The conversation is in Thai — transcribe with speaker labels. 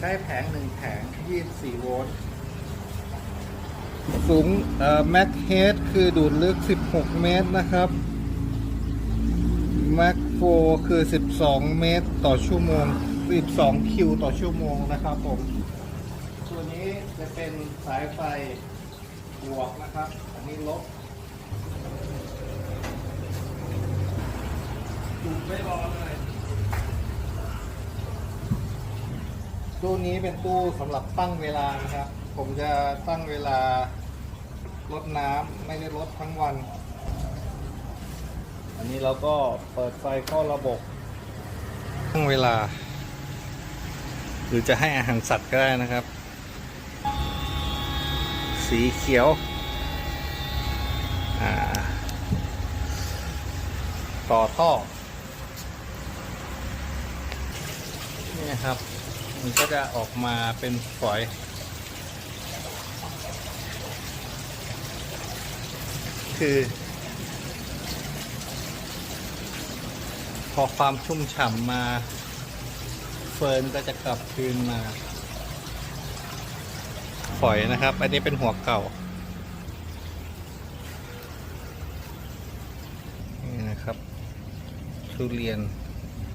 Speaker 1: ได้แผงหนึ่งแผง24โวลต์สูงเอ่อแม็กเฮดคือดูดลึก 16 เมตรนะครับแม็กโฟคือ 12 เมตรต่อชั่วโมง 12 คิวต่อชั่วโมงนะครับผมตัวนี้จะเป็นสายไฟบวกนะครับ อันนี้ลบดูดไม่รอเลย ตู้นี้เป็นตู้สำหรับตั้งเวลานะครับ ผมจะตั้งเวลารดน้ำไม่ได้รดทั้งวัน อันนี้เราก็เปิดไฟเข้าระบบ ตั้งเวลา หรือจะให้อาหารสัตว์ก็ได้นะครับ สีเขียว อ่า ต่อท่อนี่ครับ มันก็จะออกมาเป็นฝอย คือ พอความชุ่มฉ่ำมา เฟิร์นก็จะกลับคืนมา ฝอยนะครับ อันนี้เป็นหัวเก่า นี่นะครับ ทุเรียน